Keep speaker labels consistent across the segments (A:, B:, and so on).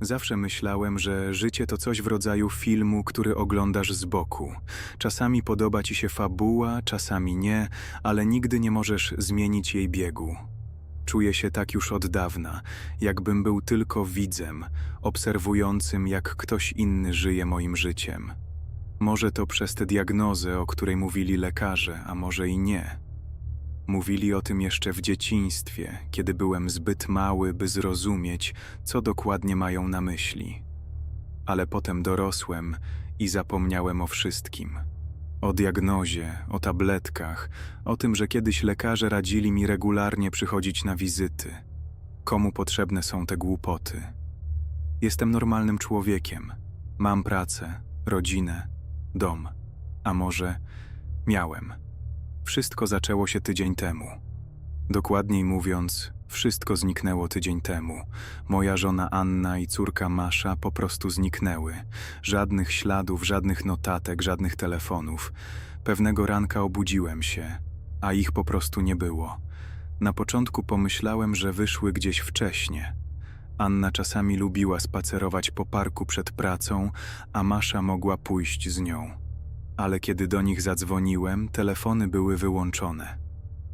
A: Zawsze myślałem, że życie to coś w rodzaju filmu, który oglądasz z boku. Czasami podoba ci się fabuła, czasami nie, ale nigdy nie możesz zmienić jej biegu. Czuję się tak już od dawna, jakbym był tylko widzem, obserwującym, jak ktoś inny żyje moim życiem. Może to przez tę diagnozę, o której mówili lekarze, a może i nie. Mówili o tym jeszcze w dzieciństwie, kiedy byłem zbyt mały, by zrozumieć, co dokładnie mają na myśli. Ale potem dorosłem i zapomniałem o wszystkim. O diagnozie, o tabletkach, o tym, że kiedyś lekarze radzili mi regularnie przychodzić na wizyty. Komu potrzebne są te głupoty? Jestem normalnym człowiekiem. Mam pracę, rodzinę, dom. A może miałem. Wszystko zaczęło się tydzień temu. Dokładniej mówiąc, wszystko zniknęło tydzień temu. Moja żona Anna i córka Masza po prostu zniknęły. Żadnych śladów, żadnych notatek, żadnych telefonów. Pewnego ranka obudziłem się, a ich po prostu nie było. Na początku pomyślałem, że wyszły gdzieś wcześnie. Anna czasami lubiła spacerować po parku przed pracą, a Masza mogła pójść z nią ale kiedy do nich zadzwoniłem, telefony były wyłączone.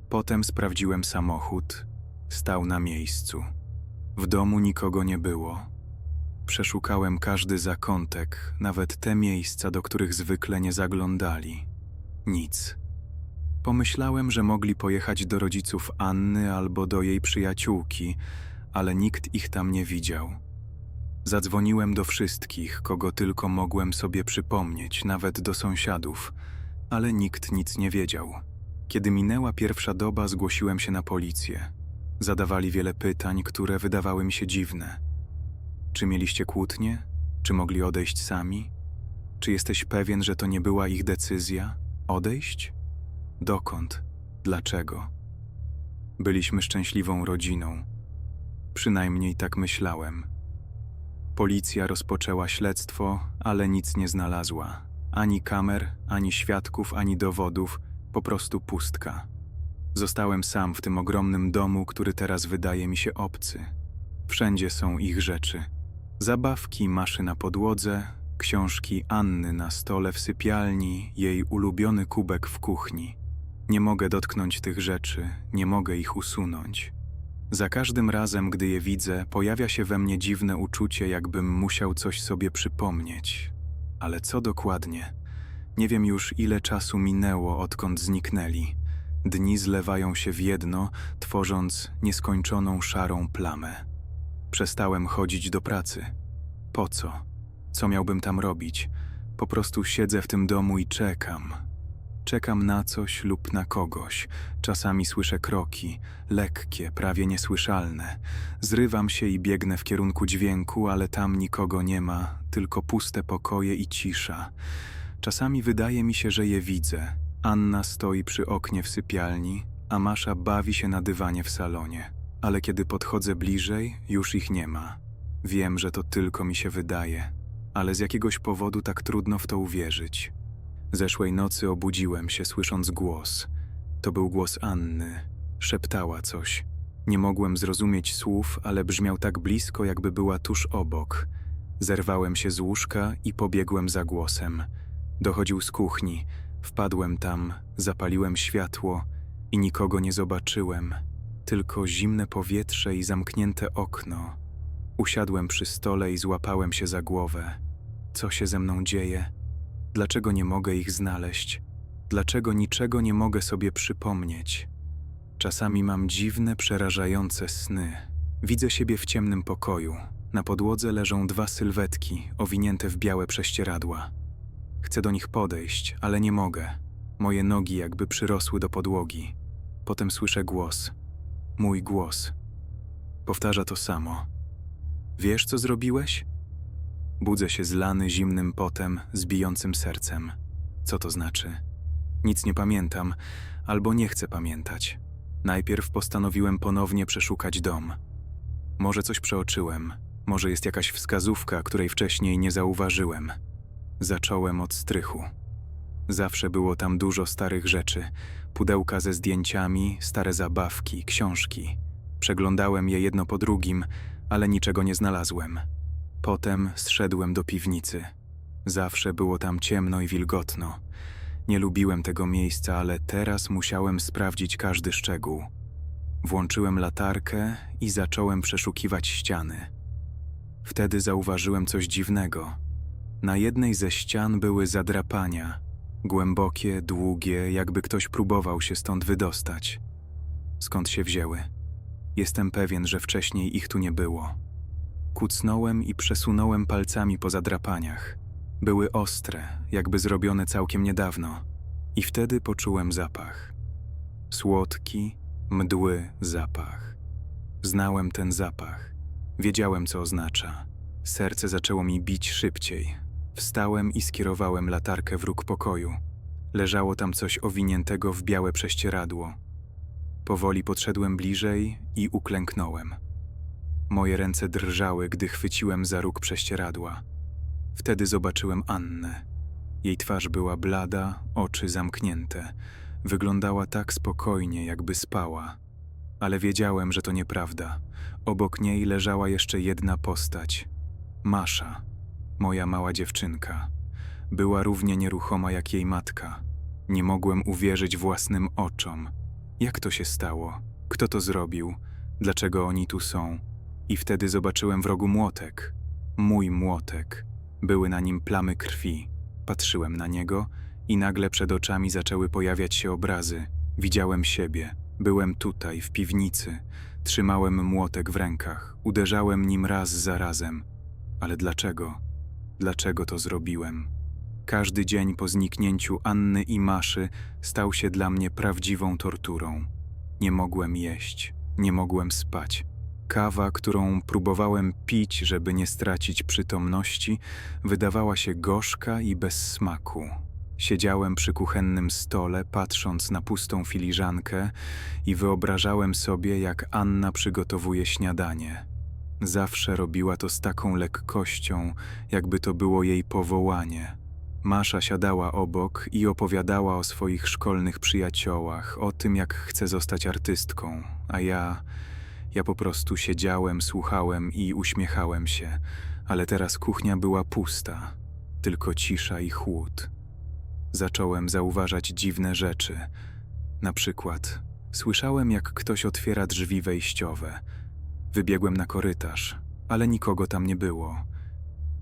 A: Potem sprawdziłem samochód, stał na miejscu. W domu nikogo nie było. Przeszukałem każdy zakątek, nawet te miejsca, do których zwykle nie zaglądali. Nic. Pomyślałem, że mogli pojechać do rodziców Anny albo do jej przyjaciółki, ale nikt ich tam nie widział. Zadzwoniłem do wszystkich, kogo tylko mogłem sobie przypomnieć, nawet do sąsiadów, ale nikt nic nie wiedział. Kiedy minęła pierwsza doba, zgłosiłem się na policję. Zadawali wiele pytań, które wydawały mi się dziwne. Czy mieliście kłótnie? Czy mogli odejść sami? Czy jesteś pewien, że to nie była ich decyzja? Odejść? Dokąd? Dlaczego? Byliśmy szczęśliwą rodziną. Przynajmniej tak myślałem. Policja rozpoczęła śledztwo, ale nic nie znalazła. Ani kamer, ani świadków, ani dowodów, po prostu pustka. Zostałem sam w tym ogromnym domu, który teraz wydaje mi się obcy. Wszędzie są ich rzeczy. Zabawki maszy na podłodze, książki Anny na stole w sypialni, jej ulubiony kubek w kuchni. Nie mogę dotknąć tych rzeczy, nie mogę ich usunąć. Za każdym razem, gdy je widzę, pojawia się we mnie dziwne uczucie, jakbym musiał coś sobie przypomnieć. Ale co dokładnie? Nie wiem już, ile czasu minęło, odkąd zniknęli. Dni zlewają się w jedno, tworząc nieskończoną szarą plamę. Przestałem chodzić do pracy. Po co? Co miałbym tam robić? Po prostu siedzę w tym domu i czekam, Czekam na coś lub na kogoś. Czasami słyszę kroki, lekkie, prawie niesłyszalne. Zrywam się i biegnę w kierunku dźwięku, ale tam nikogo nie ma, tylko puste pokoje i cisza. Czasami wydaje mi się, że je widzę. Anna stoi przy oknie w sypialni, a Masza bawi się na dywanie w salonie. Ale kiedy podchodzę bliżej, już ich nie ma. Wiem, że to tylko mi się wydaje, ale z jakiegoś powodu tak trudno w to uwierzyć. Zeszłej nocy obudziłem się, słysząc głos. To był głos Anny. Szeptała coś. Nie mogłem zrozumieć słów, ale brzmiał tak blisko, jakby była tuż obok. Zerwałem się z łóżka i pobiegłem za głosem. Dochodził z kuchni. Wpadłem tam, zapaliłem światło i nikogo nie zobaczyłem. Tylko zimne powietrze i zamknięte okno. Usiadłem przy stole i złapałem się za głowę. Co się ze mną dzieje? Dlaczego nie mogę ich znaleźć? Dlaczego niczego nie mogę sobie przypomnieć? Czasami mam dziwne, przerażające sny. Widzę siebie w ciemnym pokoju. Na podłodze leżą dwa sylwetki, owinięte w białe prześcieradła. Chcę do nich podejść, ale nie mogę. Moje nogi jakby przyrosły do podłogi. Potem słyszę głos. Mój głos. Powtarza to samo. Wiesz, co zrobiłeś? Budzę się zlany zimnym potem, z sercem. Co to znaczy? Nic nie pamiętam, albo nie chcę pamiętać. Najpierw postanowiłem ponownie przeszukać dom. Może coś przeoczyłem, może jest jakaś wskazówka, której wcześniej nie zauważyłem. Zacząłem od strychu. Zawsze było tam dużo starych rzeczy: pudełka ze zdjęciami, stare zabawki, książki. Przeglądałem je jedno po drugim, ale niczego nie znalazłem. Potem zszedłem do piwnicy. Zawsze było tam ciemno i wilgotno. Nie lubiłem tego miejsca, ale teraz musiałem sprawdzić każdy szczegół. Włączyłem latarkę i zacząłem przeszukiwać ściany. Wtedy zauważyłem coś dziwnego. Na jednej ze ścian były zadrapania, głębokie, długie, jakby ktoś próbował się stąd wydostać. Skąd się wzięły? Jestem pewien, że wcześniej ich tu nie było. Kucnąłem i przesunąłem palcami po zadrapaniach. Były ostre, jakby zrobione całkiem niedawno, i wtedy poczułem zapach. Słodki, mdły zapach. Znałem ten zapach. Wiedziałem, co oznacza. Serce zaczęło mi bić szybciej. Wstałem i skierowałem latarkę w róg pokoju. Leżało tam coś owiniętego w białe prześcieradło. Powoli podszedłem bliżej i uklęknąłem. Moje ręce drżały, gdy chwyciłem za róg prześcieradła. Wtedy zobaczyłem Annę. Jej twarz była blada, oczy zamknięte. Wyglądała tak spokojnie, jakby spała. Ale wiedziałem, że to nieprawda. Obok niej leżała jeszcze jedna postać. Masza, moja mała dziewczynka. Była równie nieruchoma jak jej matka. Nie mogłem uwierzyć własnym oczom. Jak to się stało? Kto to zrobił? Dlaczego oni tu są? I wtedy zobaczyłem w rogu młotek. Mój młotek. Były na nim plamy krwi. Patrzyłem na niego i nagle przed oczami zaczęły pojawiać się obrazy. Widziałem siebie. Byłem tutaj, w piwnicy. Trzymałem młotek w rękach. Uderzałem nim raz za razem. Ale dlaczego? Dlaczego to zrobiłem? Każdy dzień po zniknięciu Anny i Maszy stał się dla mnie prawdziwą torturą. Nie mogłem jeść, nie mogłem spać. Kawa, którą próbowałem pić, żeby nie stracić przytomności, wydawała się gorzka i bez smaku. Siedziałem przy kuchennym stole, patrząc na pustą filiżankę i wyobrażałem sobie, jak Anna przygotowuje śniadanie. Zawsze robiła to z taką lekkością, jakby to było jej powołanie. Masza siadała obok i opowiadała o swoich szkolnych przyjaciołach, o tym, jak chce zostać artystką, a ja. Ja po prostu siedziałem, słuchałem i uśmiechałem się, ale teraz kuchnia była pusta, tylko cisza i chłód. Zacząłem zauważać dziwne rzeczy. Na przykład słyszałem, jak ktoś otwiera drzwi wejściowe. Wybiegłem na korytarz, ale nikogo tam nie było.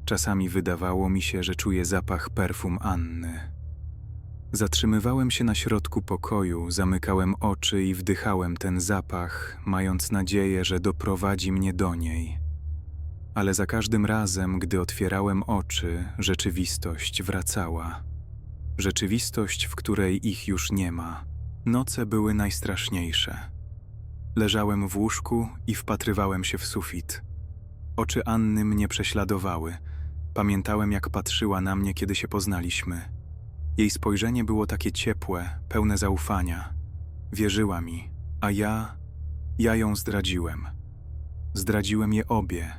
A: Czasami wydawało mi się, że czuję zapach perfum Anny. Zatrzymywałem się na środku pokoju, zamykałem oczy i wdychałem ten zapach, mając nadzieję, że doprowadzi mnie do niej. Ale za każdym razem, gdy otwierałem oczy, rzeczywistość wracała. Rzeczywistość, w której ich już nie ma. Noce były najstraszniejsze. Leżałem w łóżku i wpatrywałem się w sufit. Oczy Anny mnie prześladowały. Pamiętałem, jak patrzyła na mnie, kiedy się poznaliśmy. Jej spojrzenie było takie ciepłe, pełne zaufania. Wierzyła mi, a ja. ja ją zdradziłem. Zdradziłem je obie.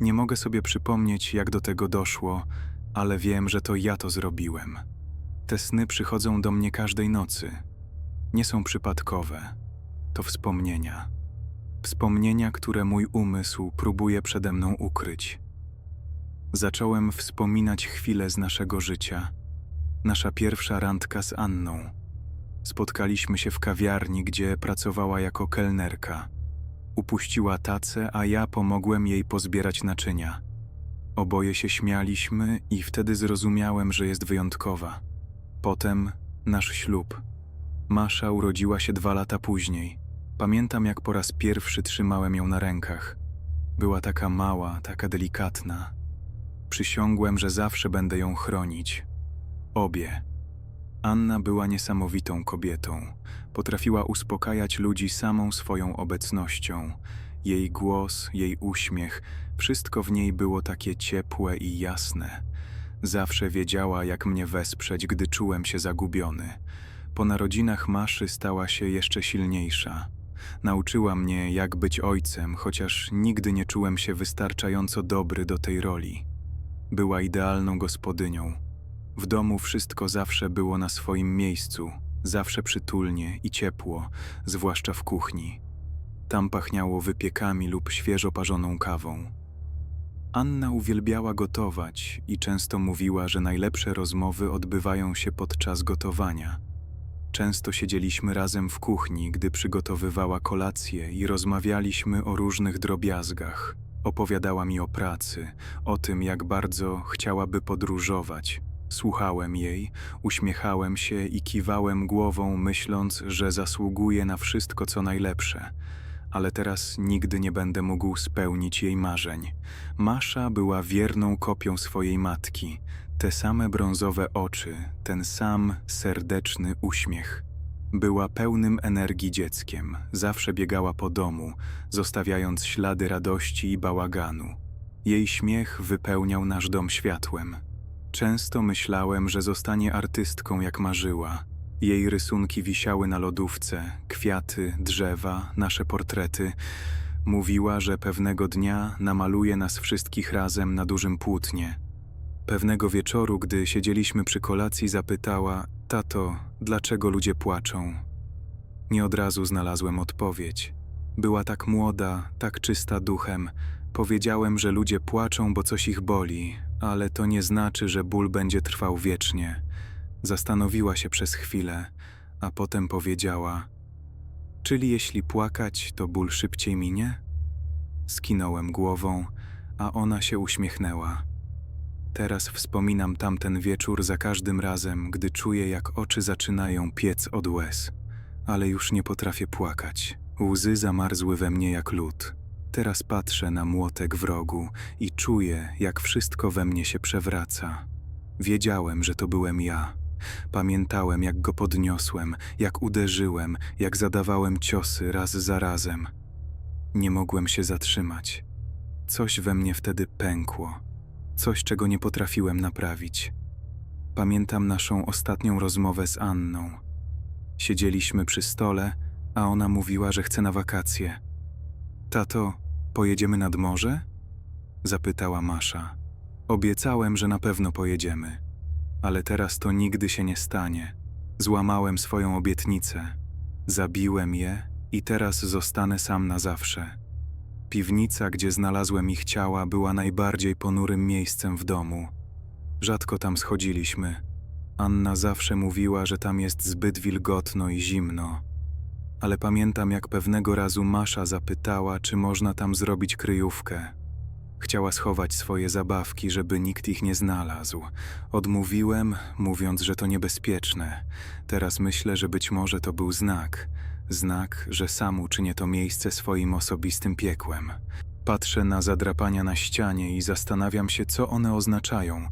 A: Nie mogę sobie przypomnieć, jak do tego doszło, ale wiem, że to ja to zrobiłem. Te sny przychodzą do mnie każdej nocy. Nie są przypadkowe. To wspomnienia. Wspomnienia, które mój umysł próbuje przede mną ukryć. Zacząłem wspominać chwile z naszego życia. Nasza pierwsza randka z Anną. Spotkaliśmy się w kawiarni, gdzie pracowała jako kelnerka. Upuściła tacę, a ja pomogłem jej pozbierać naczynia. Oboje się śmialiśmy i wtedy zrozumiałem, że jest wyjątkowa. Potem nasz ślub. Masza urodziła się dwa lata później. Pamiętam, jak po raz pierwszy trzymałem ją na rękach. Była taka mała, taka delikatna. Przysiągłem, że zawsze będę ją chronić. Obie. Anna była niesamowitą kobietą. Potrafiła uspokajać ludzi samą swoją obecnością. Jej głos, jej uśmiech, wszystko w niej było takie ciepłe i jasne. Zawsze wiedziała, jak mnie wesprzeć, gdy czułem się zagubiony. Po narodzinach Maszy stała się jeszcze silniejsza. Nauczyła mnie, jak być ojcem, chociaż nigdy nie czułem się wystarczająco dobry do tej roli. Była idealną gospodynią. W domu wszystko zawsze było na swoim miejscu, zawsze przytulnie i ciepło, zwłaszcza w kuchni. Tam pachniało wypiekami lub świeżo parzoną kawą. Anna uwielbiała gotować i często mówiła, że najlepsze rozmowy odbywają się podczas gotowania. Często siedzieliśmy razem w kuchni, gdy przygotowywała kolację i rozmawialiśmy o różnych drobiazgach. Opowiadała mi o pracy, o tym, jak bardzo chciałaby podróżować. Słuchałem jej, uśmiechałem się i kiwałem głową, myśląc, że zasługuje na wszystko, co najlepsze. Ale teraz nigdy nie będę mógł spełnić jej marzeń. Masza była wierną kopią swojej matki. Te same brązowe oczy, ten sam serdeczny uśmiech. Była pełnym energii dzieckiem, zawsze biegała po domu, zostawiając ślady radości i bałaganu. Jej śmiech wypełniał nasz dom światłem. Często myślałem, że zostanie artystką jak marzyła. Jej rysunki wisiały na lodówce, kwiaty, drzewa, nasze portrety. Mówiła, że pewnego dnia namaluje nas wszystkich razem na dużym płótnie. Pewnego wieczoru, gdy siedzieliśmy przy kolacji, zapytała: Tato, dlaczego ludzie płaczą? Nie od razu znalazłem odpowiedź. Była tak młoda, tak czysta duchem. Powiedziałem, że ludzie płaczą, bo coś ich boli, ale to nie znaczy, że ból będzie trwał wiecznie. Zastanowiła się przez chwilę, a potem powiedziała: Czyli jeśli płakać, to ból szybciej minie? Skinąłem głową, a ona się uśmiechnęła. Teraz wspominam tamten wieczór za każdym razem, gdy czuję, jak oczy zaczynają piec od łez. Ale już nie potrafię płakać. Łzy zamarzły we mnie jak lód. Teraz patrzę na młotek w rogu i czuję, jak wszystko we mnie się przewraca. Wiedziałem, że to byłem ja. Pamiętałem, jak go podniosłem, jak uderzyłem, jak zadawałem ciosy raz za razem. Nie mogłem się zatrzymać. Coś we mnie wtedy pękło. Coś, czego nie potrafiłem naprawić. Pamiętam naszą ostatnią rozmowę z Anną. Siedzieliśmy przy stole, a ona mówiła, że chce na wakacje. Tato, pojedziemy nad morze? Zapytała Masza. Obiecałem, że na pewno pojedziemy, ale teraz to nigdy się nie stanie. Złamałem swoją obietnicę. Zabiłem je i teraz zostanę sam na zawsze. Piwnica, gdzie znalazłem ich ciała, była najbardziej ponurym miejscem w domu. Rzadko tam schodziliśmy. Anna zawsze mówiła, że tam jest zbyt wilgotno i zimno. Ale pamiętam, jak pewnego razu Masza zapytała, czy można tam zrobić kryjówkę. Chciała schować swoje zabawki, żeby nikt ich nie znalazł. Odmówiłem, mówiąc, że to niebezpieczne. Teraz myślę, że być może to był znak. Znak, że sam uczynię to miejsce swoim osobistym piekłem. Patrzę na zadrapania na ścianie i zastanawiam się, co one oznaczają.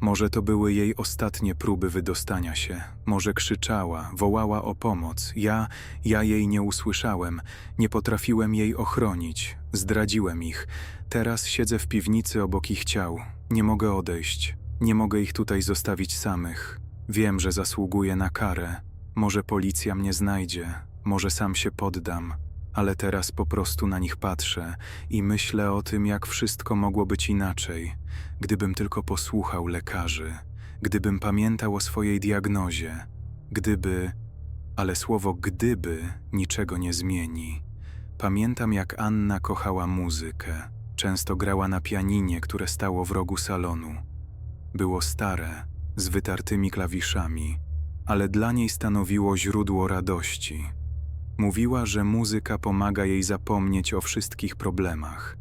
A: Może to były jej ostatnie próby wydostania się. Może krzyczała, wołała o pomoc. Ja, ja jej nie usłyszałem. Nie potrafiłem jej ochronić. Zdradziłem ich. Teraz siedzę w piwnicy obok ich ciał. Nie mogę odejść. Nie mogę ich tutaj zostawić samych. Wiem, że zasługuję na karę. Może policja mnie znajdzie. Może sam się poddam. Ale teraz po prostu na nich patrzę i myślę o tym, jak wszystko mogło być inaczej, gdybym tylko posłuchał lekarzy, gdybym pamiętał o swojej diagnozie, gdyby, ale słowo gdyby niczego nie zmieni. Pamiętam, jak Anna kochała muzykę. Często grała na pianinie, które stało w rogu salonu. Było stare, z wytartymi klawiszami, ale dla niej stanowiło źródło radości. Mówiła, że muzyka pomaga jej zapomnieć o wszystkich problemach.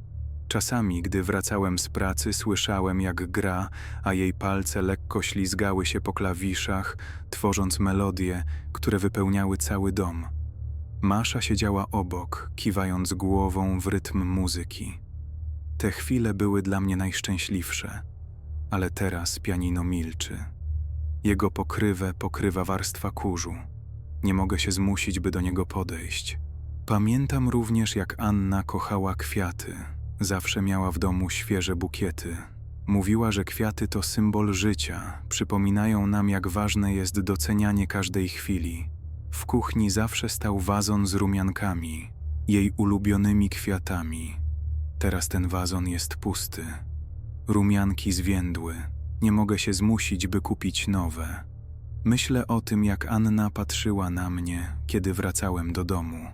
A: Czasami, gdy wracałem z pracy, słyszałem, jak gra, a jej palce lekko ślizgały się po klawiszach, tworząc melodie, które wypełniały cały dom. Masza siedziała obok, kiwając głową w rytm muzyki. Te chwile były dla mnie najszczęśliwsze, ale teraz pianino milczy. Jego pokrywę pokrywa warstwa kurzu. Nie mogę się zmusić, by do niego podejść. Pamiętam również, jak Anna kochała kwiaty. Zawsze miała w domu świeże bukiety. Mówiła, że kwiaty to symbol życia, przypominają nam, jak ważne jest docenianie każdej chwili. W kuchni zawsze stał wazon z rumiankami, jej ulubionymi kwiatami. Teraz ten wazon jest pusty. Rumianki zwiędły. Nie mogę się zmusić, by kupić nowe. Myślę o tym, jak Anna patrzyła na mnie, kiedy wracałem do domu.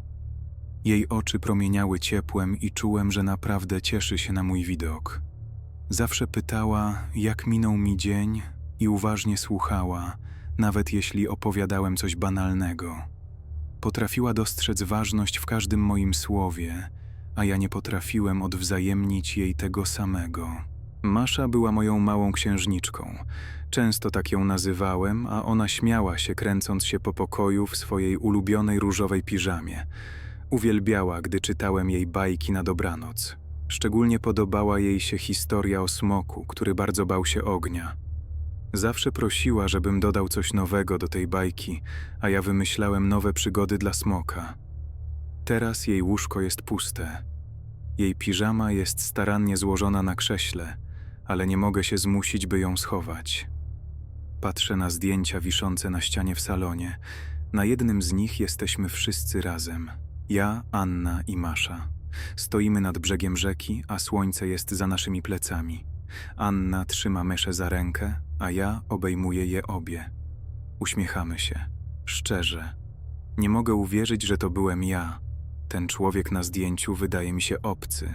A: Jej oczy promieniały ciepłem i czułem, że naprawdę cieszy się na mój widok. Zawsze pytała, jak minął mi dzień i uważnie słuchała, nawet jeśli opowiadałem coś banalnego. Potrafiła dostrzec ważność w każdym moim słowie, a ja nie potrafiłem odwzajemnić jej tego samego. Masza była moją małą księżniczką. Często tak ją nazywałem, a ona śmiała się, kręcąc się po pokoju w swojej ulubionej różowej piżamie. Uwielbiała, gdy czytałem jej bajki na dobranoc. Szczególnie podobała jej się historia o smoku, który bardzo bał się ognia. Zawsze prosiła, żebym dodał coś nowego do tej bajki, a ja wymyślałem nowe przygody dla smoka. Teraz jej łóżko jest puste. Jej piżama jest starannie złożona na krześle, ale nie mogę się zmusić, by ją schować. Patrzę na zdjęcia wiszące na ścianie w salonie. Na jednym z nich jesteśmy wszyscy razem. Ja, Anna i Masza. Stoimy nad brzegiem rzeki, a słońce jest za naszymi plecami. Anna trzyma myszę za rękę, a ja obejmuję je obie. Uśmiechamy się. Szczerze. Nie mogę uwierzyć, że to byłem ja. Ten człowiek na zdjęciu wydaje mi się obcy.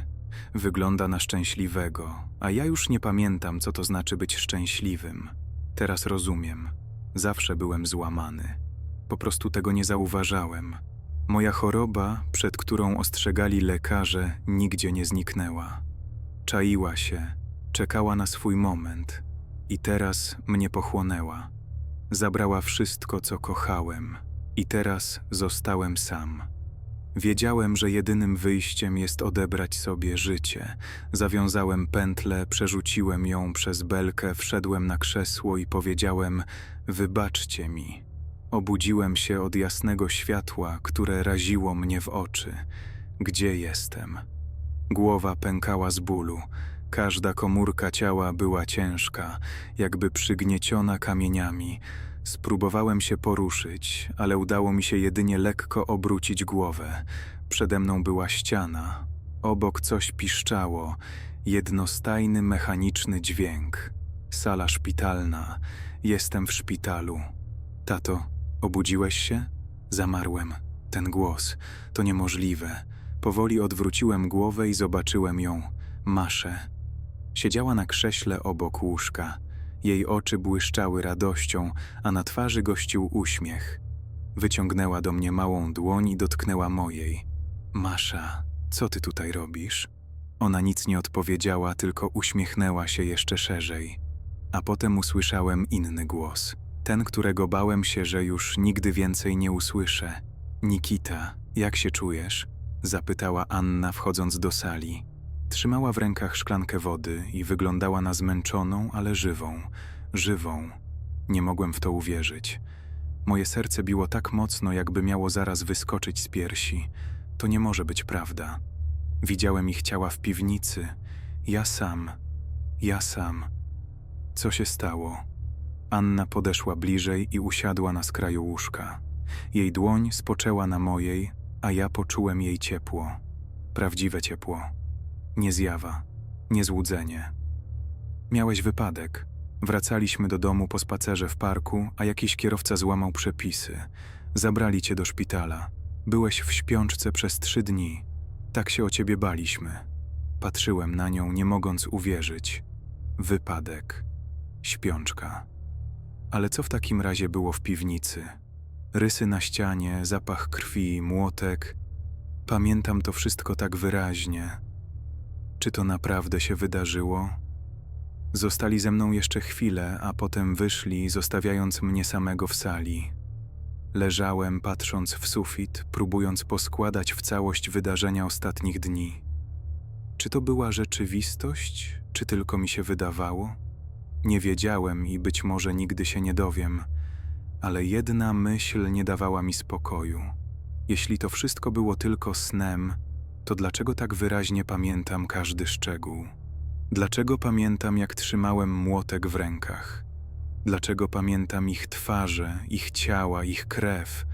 A: Wygląda na szczęśliwego, a ja już nie pamiętam, co to znaczy być szczęśliwym. Teraz rozumiem. Zawsze byłem złamany. Po prostu tego nie zauważałem. Moja choroba, przed którą ostrzegali lekarze, nigdzie nie zniknęła. Czaiła się, czekała na swój moment i teraz mnie pochłonęła. Zabrała wszystko, co kochałem, i teraz zostałem sam. Wiedziałem, że jedynym wyjściem jest odebrać sobie życie. Zawiązałem pętlę, przerzuciłem ją przez belkę, wszedłem na krzesło i powiedziałem: Wybaczcie mi. Obudziłem się od jasnego światła, które raziło mnie w oczy. Gdzie jestem? Głowa pękała z bólu. Każda komórka ciała była ciężka, jakby przygnieciona kamieniami. Spróbowałem się poruszyć, ale udało mi się jedynie lekko obrócić głowę. Przede mną była ściana. Obok coś piszczało, jednostajny mechaniczny dźwięk. Sala szpitalna. Jestem w szpitalu. Tato, obudziłeś się? Zamarłem. Ten głos. To niemożliwe. Powoli odwróciłem głowę i zobaczyłem ją. Maszę. Siedziała na krześle obok łóżka. Jej oczy błyszczały radością, a na twarzy gościł uśmiech. Wyciągnęła do mnie małą dłoń i dotknęła mojej. Masza, co ty tutaj robisz? Ona nic nie odpowiedziała, tylko uśmiechnęła się jeszcze szerzej. A potem usłyszałem inny głos. Ten, którego bałem się, że już nigdy więcej nie usłyszę. Nikita, jak się czujesz? Zapytała Anna, wchodząc do sali. Trzymała w rękach szklankę wody i wyglądała na zmęczoną, ale żywą. Żywą. Nie mogłem w to uwierzyć. Moje serce biło tak mocno, jakby miało zaraz wyskoczyć z piersi. To nie może być prawda. Widziałem ich ciała w piwnicy. Ja sam. Ja sam. Co się stało? Anna podeszła bliżej i usiadła na skraju łóżka. Jej dłoń spoczęła na mojej, a ja poczułem jej ciepło. Prawdziwe ciepło. Nie zjawa, nie złudzenie. Miałeś wypadek. Wracaliśmy do domu po spacerze w parku, a jakiś kierowca złamał przepisy. Zabrali cię do szpitala. Byłeś w śpiączce przez trzy dni. Tak się o ciebie baliśmy. Patrzyłem na nią, nie mogąc uwierzyć. Wypadek. Śpiączka. Ale co w takim razie było w piwnicy? Rysy na ścianie, zapach krwi, młotek. Pamiętam to wszystko tak wyraźnie. Czy to naprawdę się wydarzyło? Zostali ze mną jeszcze chwilę, a potem wyszli, zostawiając mnie samego w sali. Leżałem, patrząc w sufit, próbując poskładać w całość wydarzenia ostatnich dni. Czy to była rzeczywistość, czy tylko mi się wydawało? Nie wiedziałem i być może nigdy się nie dowiem, ale jedna myśl nie dawała mi spokoju. Jeśli to wszystko było tylko snem, to dlaczego tak wyraźnie pamiętam każdy szczegół? Dlaczego pamiętam, jak trzymałem młotek w rękach? Dlaczego pamiętam ich twarze, ich ciała, ich krew,